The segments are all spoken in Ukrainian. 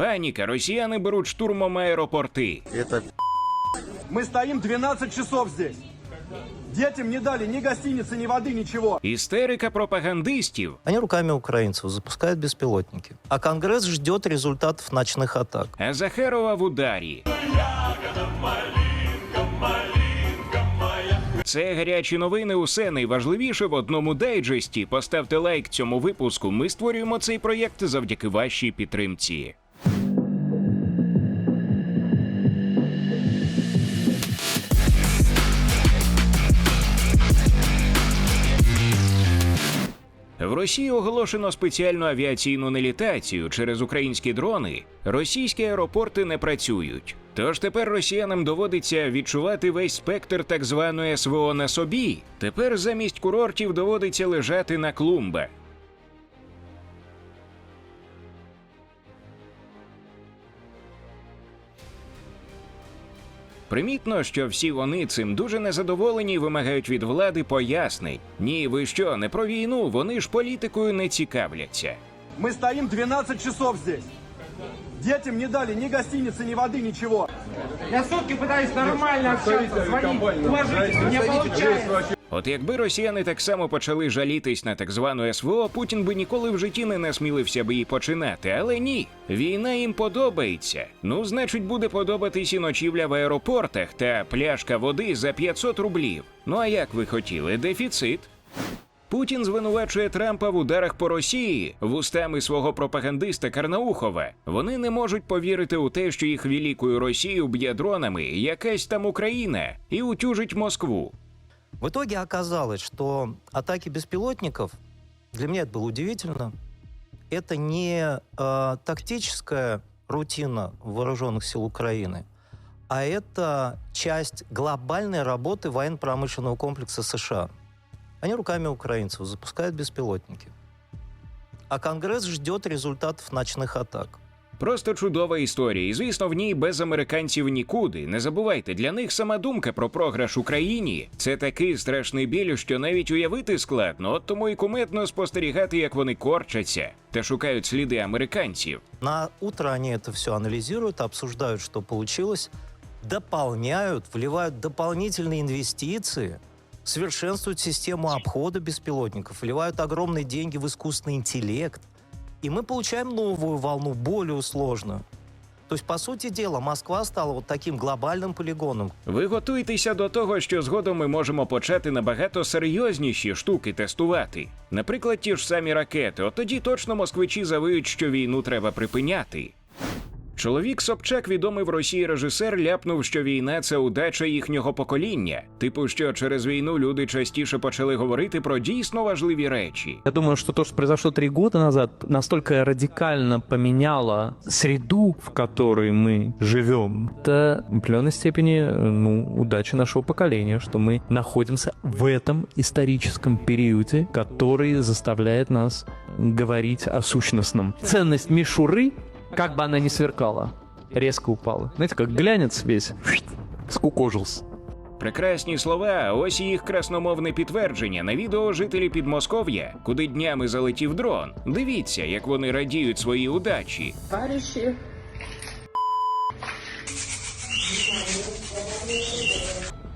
Паніка, росіяни беруть штурмом аеропорти. Это Мы стоим 12 часов здесь. Детям не дали ни гостиницы, ни воды, ничего. Істерика пропагандистів. они руками украинцев запускают беспилотники. А Конгресс ждет результатов ночных атак. А Захарова в ударі. Це гарячі новини. Усе найважливіше в одному дайджесті. Поставте лайк цьому випуску. Ми створюємо цей проєкт завдяки вашій підтримці. Росії оголошено спеціальну авіаційну нелітацію через українські дрони. Російські аеропорти не працюють. Тож тепер росіянам доводиться відчувати весь спектр так званої СВО на собі. Тепер замість курортів доводиться лежати на клумбах. Примітно, що всі вони цим дуже незадоволені і вимагають від влади пояснень. Ні, ви що, не про війну, вони ж політикою не цікавляться. Мы стоим 12 часов здесь. Детям не дали ни гостиницы, ни воды, ничего. Я сутки пытаюсь нормально общаться, звонить, уважительно, не получается. От якби росіяни так само почали жалітись на так звану СВО, Путін би ніколи в житті не насмілився би її починати. Але ні, війна їм подобається. Ну, значить, буде подобатись і ночівля в аеропортах та пляшка води за 500 рублів. Ну а як ви хотіли, дефіцит? Путін звинувачує Трампа в ударах по Росії вустами свого пропагандиста Карнаухова. Вони не можуть повірити у те, що їх великою Росію б'є дронами якась там Україна і утюжить Москву. В итоге оказалось, что атаки беспилотников, для меня это было удивительно, это не э, тактическая рутина вооруженных сил Украины, а это часть глобальной работы военно-промышленного комплекса США. Они руками украинцев запускают беспилотники. А Конгресс ждет результатов ночных атак. Просто чудова історія, і звісно, в ній без американців нікуди. Не забувайте, для них сама думка про програш Україні це такий страшний біль, що навіть уявити складно. От тому і куметно спостерігати, як вони корчаться та шукають сліди американців. На утро они это все анализируют, обсуждают, что получилось, дополняют, вливают дополнительные инвестиции, совершенствуют систему обхода беспилотников, вливают огромные деньги в искусственный интеллект. И мы получаем новую волну, более сложную. То есть, по суті діла, Москва стала от таким глобальним полігоном. Ви готуєтеся до того, що згодом ми можемо почати набагато серйозніші штуки тестувати. Наприклад, ті ж самі ракети. От тоді точно москвичі завиють, що війну треба припиняти. Чоловік Собчак, відомий в Росії режисер, ляпнув, що війна це удача їхнього покоління. Типу, що через війну люди частіше почали говорити про дійсно важливі речі. Я думаю, что то, что произошло три года назад, настолько радикально поменяло среду, в которой мы живем. Это в определенной степени э, ну, удача нашего поколения, что мы находимся в этом историческом периоде, который заставляет нас говорить о сущностном. Ценность мишуры, как бы она ни сверкала, резко упала. Знаете, как глянец весь скукожился. Прекрасні слова, а ось і їх красномовне підтвердження на відео жителі Підмосков'я, куди днями залетів дрон. Дивіться, як вони радіють своїй удачі. товарищи.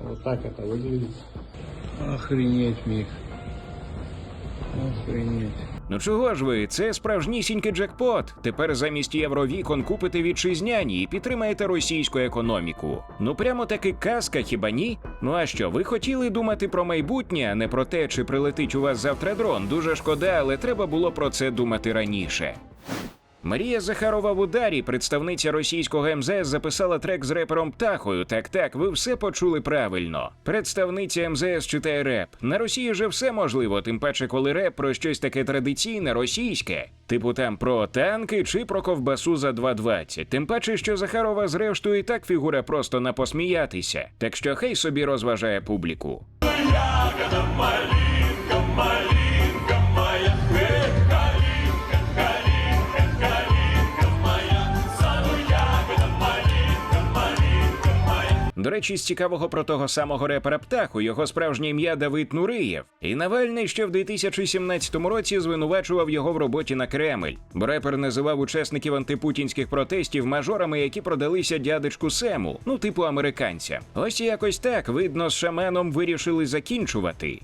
Вот так это выглядит. Охренеть, Мих. Охренеть. Ну чого ж ви? Це справжнісінький джекпот. Тепер замість євровікон купите вітчизняні і підтримаєте російську економіку. Ну прямо таки казка, хіба ні? Ну а що, ви хотіли думати про майбутнє, а не про те, чи прилетить у вас завтра дрон? Дуже шкода, але треба було про це думати раніше. Марія Захарова в ударі, представниця російського МЗС, записала трек з репером Птахою. Так, так, ви все почули правильно. Представниця МЗС читає реп. На Росії же все можливо, тим паче, коли реп про щось таке традиційне, російське, типу там про танки чи про ковбасу за 2,20. Тим паче, що Захарова зрештою і так фігура просто на посміятися. Так що хай собі розважає публіку. До речі, з цікавого про того самого репера птаху, його справжнє ім'я Давид Нуриєв. І Навальний ще в 2017 році звинувачував його в роботі на Кремль. Бо репер називав учасників антипутінських протестів мажорами, які продалися дядечку Сему, ну типу американця. Ось якось так видно, з шаменом вирішили закінчувати.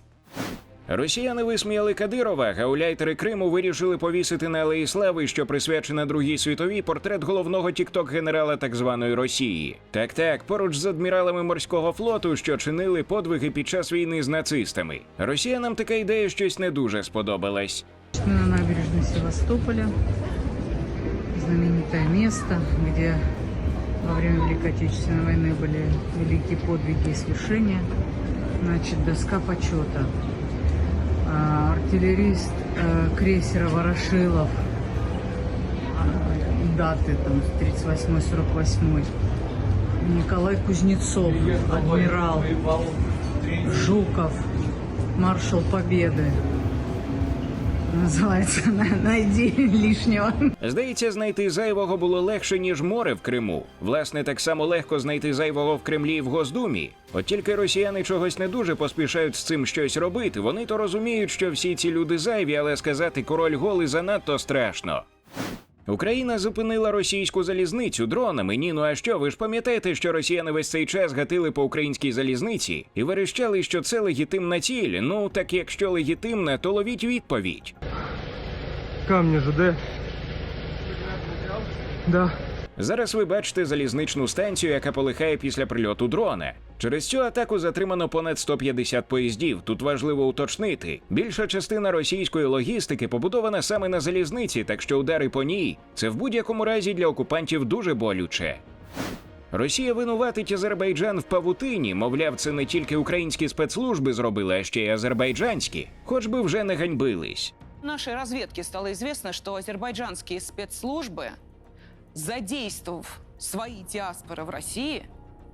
Росіяни висміяли Кадирова, гауляйтери Криму вирішили повісити на Алеї Слави, що присвячена Другій світовій, портрет головного тікток-генерала так званої Росії. Так так, поруч з адміралами морського флоту, що чинили подвиги під час війни з нацистами. Росіянам така ідея щось не дуже сподобалась. Мы на набережной Севастополя. Знаменитое место, где во время Великой Отечественной войны были великие подвиги и свершения. Значит, доска почета. А, Артиллерист э, крейсера Ворошилов. А, Даты там 38-48. Николай Кузнецов, адмирал. Жуков, маршал Победы. Называется найді лішнього Здається, знайти зайвого було легше, ніж море в Криму. Власне, так само легко знайти зайвого в Кремлі і в Госдумі. От тільки росіяни чогось не дуже поспішають з цим щось робити. Вони то розуміють, що всі ці люди зайві, але сказати король голий занадто страшно. Україна зупинила російську залізницю дронами. Ні, ну а що? Ви ж пам'ятаєте, що росіяни весь цей час гатили по українській залізниці і верещали, що це легітимна ціль. Ну так якщо легітимна, то ловіть відповідь. Камни ЖД. Да. Зараз ви бачите залізничну станцію, яка полихає після прильоту дрона. Через цю атаку затримано понад 150 поїздів. Тут важливо уточнити. Більша частина російської логістики побудована саме на залізниці, так що удари по ній це в будь-якому разі для окупантів дуже болюче. Росія винуватить Азербайджан в павутині. Мовляв, це не тільки українські спецслужби зробили, а ще й азербайджанські, хоч би вже не ганьбились. Нашей разведке стало известно, что азербайджанские спецслужбы, задействовав свои диаспоры в России,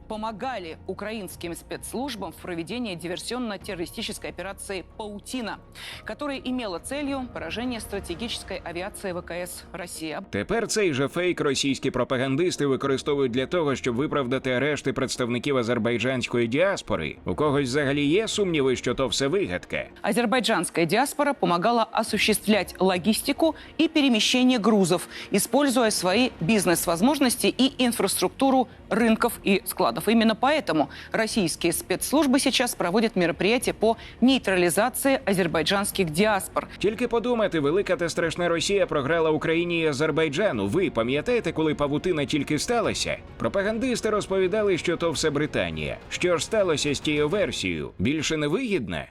помогали украинским спецслужбам в проведении диверсионно-террористической операции «Паутина», которая имела целью поражение стратегической авиации ВКС России. Тепер цей же фейк російські пропагандисти використовують для того, щоб виправдати арешти представників азербайджанської діаспори. У когось взагалі є сумніви, що то все вигадка. Азербайджанская диаспора помогала осуществлять логистику и перемещение грузов, используя свои бизнес-возможности и инфраструктуру рынков и складов. Именно поэтому российские спецслужбы сейчас проводят мероприятия по нейтрализации азербайджанских диаспор. Тільки подумати, велика та страшна Росія програла Україні і Азербайджану. Ви пам'ятаєте, коли павутина тільки сталася? Пропагандисти розповідали, що то все Британія. Що ж сталося з тією версією? Більше не вигідна?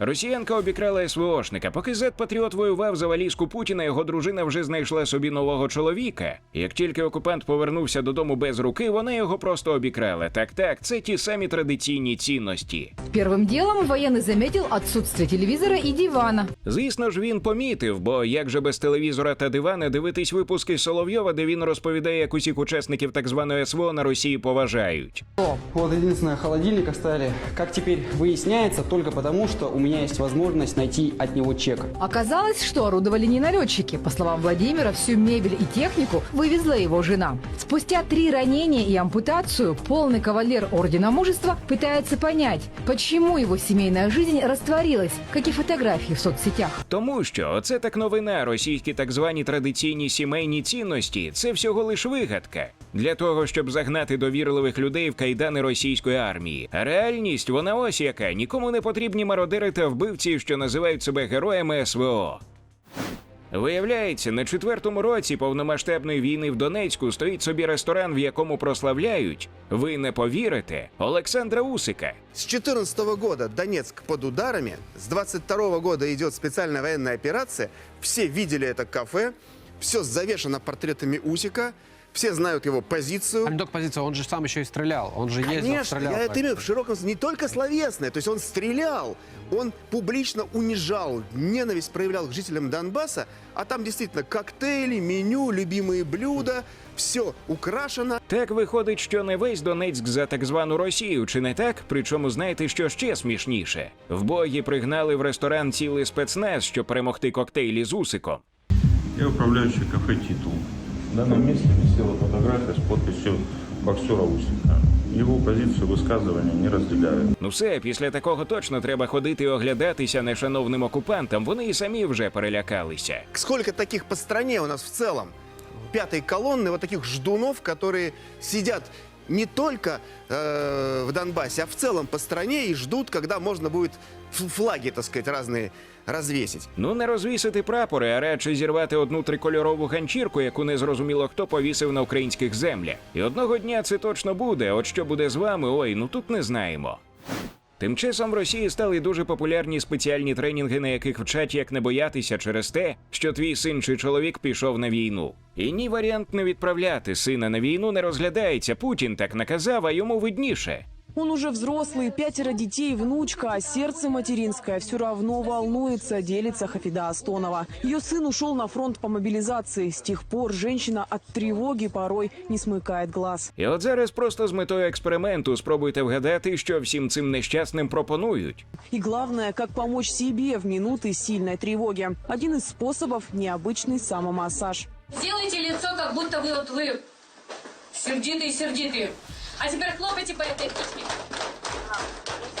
Росіянка обікрала СВОшника. Поки Зет-патріот воював за валізку Путіна, його дружина вже знайшла собі нового чоловіка. Як тільки окупант повернувся додому без руки, вона його просто обікрала. Так, так, це ті самі традиційні цінності. Первым делом военный заметил отсутствие телевизора и дивана. Звісно ж, він помітив, бо як же без телевізора та дивана дивитись випуски Соловйова, де він розповідає, як усіх учасників так званої СВО на Росії поважають. Вот единственное, холодильник оставили. Как теперь выясняется, только потому, что у меня есть возможность найти от него чек. Оказалось, что орудовали не налетчики. По словам Владимира, всю мебель и технику вывезла его жена. Спустя три ранения и ампутацию полный кавалер Ордена Мужества пытается понять, почему его семейная жизнь растворилась, как и фотографии в соцсетях. Тому що оце так новина, російські так звані традиційні сімейні цінності це всього лиш вигадка для того, щоб загнати довірливих людей в кайдани російської армії. А реальність вона ось яка нікому не потрібні мародери та вбивці, що називають себе героями СВО. Виявляється, на четвертому році повномасштабної війни в Донецьку стоїть собі ресторан, в якому прославляють. Ви не повірите, Олександра Усика. С 2014 года Донецк под ударами, с 22 года идет специальная военная операция. Все видели это кафе, все завешено портретами Усика, все знают его позицию. А не только позиция, он же сам еще и стрелял. Он же ездил, Конечно, стрелял. я это так. имею в широком смысле, не только словесное, то есть он стрелял, он публично унижал, ненависть проявлял к жителям Донбасса, а там действительно коктейли, меню, любимые блюда, все украшено. Так виходить, що не весь Донецьк за так звану Росію, чи не так? Причому знаєте, що ще смішніше? В бої пригнали в ресторан цілий спецназ, щоб перемогти коктейлі з Усиком. Я управляющий кафе «Титул». В данном месте висела фотография с подписью боксера Усика. его позицию высказывания не разделяю. Ну все, після такого точно треба ходити і оглядатися нешановним окупантам. Вони і самі вже перелякалися. Сколько таких по стране у нас в целом? Пятой колонны вот таких ждунов, которые сидят не только э, в Донбассе, а в целом по стране и ждут, когда можно будет флаги, так сказать, разные развесить. Ну не розвісити прапори, а радше зірвати одну трикольорову ганчірку, яку не зрозуміло хто повісив на українських землях. І одного дня це точно буде. От що буде з вами, ой, ну тут не знаємо. Тим часом в Росії стали дуже популярні спеціальні тренінги, на яких вчать як не боятися через те, що твій син чи чоловік пішов на війну. І ні варіант не відправляти сина на війну не розглядається. Путін так наказав, а йому видніше. Он уже взрослый, пятеро детей, внучка, а сердце материнское все равно волнуется, делится Хафида Астонова. Ее сын ушел на фронт по мобилизации. С тех пор женщина от тревоги порой не смыкает глаз. І от зараз просто з метою експерименту спробуйте вгадати, що всім цим нещасним пропонують. И главное, как помочь себе в минуты сильной тревоги. Один из способов – необычный самомассаж. Сделайте лицо, как будто вы вот вы сердитые-сердитые. А теперь хлопайте по этой книжке.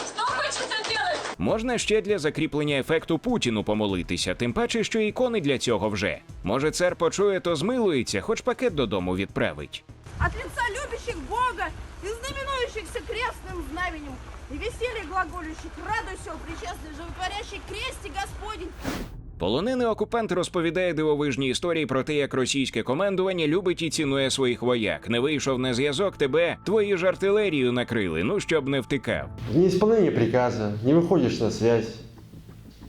Что хочется делать? Можна ще для закріплення ефекту Путіну помолитися, тим паче, що ікони для цього вже. Може, цар почує, то змилується, хоч пакет додому відправить. От лица любящих Бога и знаменующихся крестным знаменем, и веселье глаголющих, радуйся, о причастный, животворящий кресте Господень. Полонений окупант розповідає дивовижні історії про те, як російське командування любить і цінує своїх вояк. Не вийшов на зв'язок, тебе твої ж артилерію накрили. Ну щоб не втикав. В неисполнение приказа, не выходишь на связь,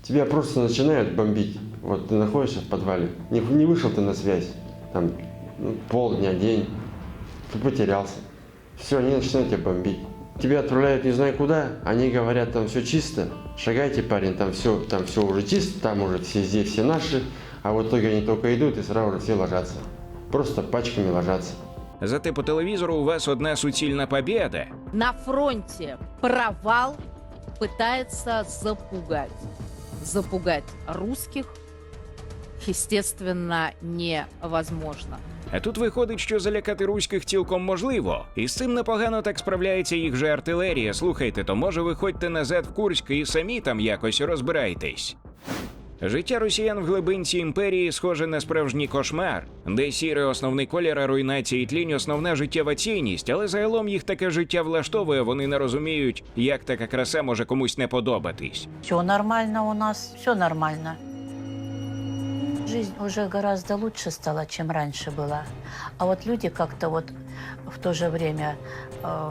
тебя просто начинают бомбить. Вот ты находишься в подвале, не, не вышел ты на связь, там ну, полдня, день, ты потерялся. Все, они начинают тебя бомбить. Тебя отправляют не знаю куда, они говорят, там все чисто, шагайте, парень, там все, там все уже чисто, там уже все здесь, все наши, а в итоге они только идут и сразу же все ложатся. Просто пачками ложатся. Зате по телевізору у вас одна суцільна побєда. На фронте провал пытается запугать. Запугать русских, естественно, невозможно. А тут виходить, що залякати руських цілком можливо, і з цим непогано так справляється їх же артилерія. Слухайте, то може виходьте назад в Курськ і самі там якось розбирайтесь. Життя росіян в глибинці імперії схоже на справжній кошмар, де сіре основний колір, а руйнація і тлінь основна життєва цінність, але загалом їх таке життя влаштовує, вони не розуміють, як така краса може комусь не подобатись. Все нормально у нас, все нормально. Жизнь уже гораздо лучше стала, чем раньше была. А вот люди как-то вот в то же время э,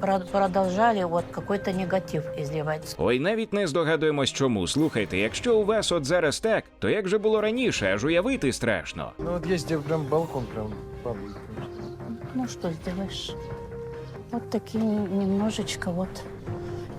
про- продолжали вот какой-то негатив изливать. Ой, навіть не здогадуємось чому. Слухайте, якщо у вас от зараз так, то як же було раніше, аж уявити страшно. Ну вот есть где прям балкон прям падает. Ну что сделаешь? Вот такие немножечко вот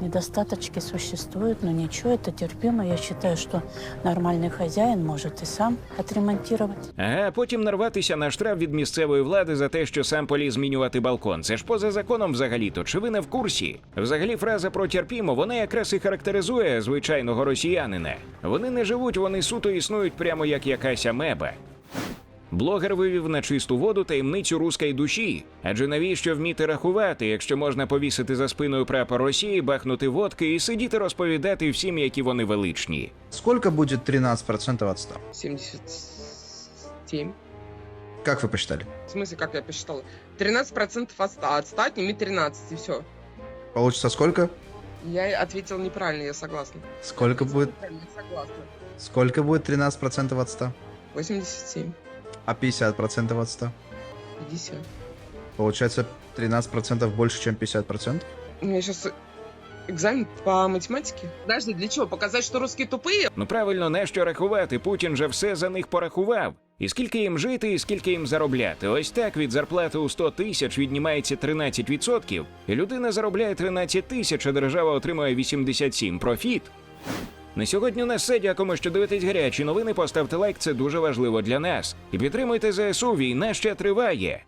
недостаточки существуют, но ничего, это терпимо. Я считаю, что нормальный хозяин может и сам отремонтировать. Ага, потім нарватися на штраф від місцевої влади за те, що сам поліз змінювати балкон. Це ж поза законом взагалі-то. Чи ви не в курсі? Взагалі, фраза про терпімо, вона якраз і характеризує звичайного росіянина. Вони не живуть, вони суто існують прямо як якась амеба. Блогер вивів на чисту воду таємницю руської душі. Адже навіщо вміти рахувати, якщо можна повісити за спиною прапор Росії, бахнути водки і сидіти розповідати всім, які вони величні. Сколько будет 13% от 100? 77. Как вы посчитали? В смысле, как я посчитала? 13% от 100, от 100 отними 13, и все. Получится сколько? Я ответила неправильно, я согласна. Сколько будет, Я согласна. сколько будет 13% от 100? 87, А 50% от 100? 50. Получается 13% больше, чем 50%? У меня сейчас экзамен по математике. Подожди, для чего? Показать, что русские тупые? Ну правильно, не що рахувати. Путін же все за них порахував. І скільки їм жити, і скільки їм заробляти. Ось так від зарплати у 100 тисяч віднімається 13%, і людина заробляє 13 тисяч, а держава отримує 87. Профіт. На сьогодні у нас все. Дякуємо, що дивитесь гарячі новини. Поставте лайк, це дуже важливо для нас. І підтримуйте ЗСУ. Війна ще триває.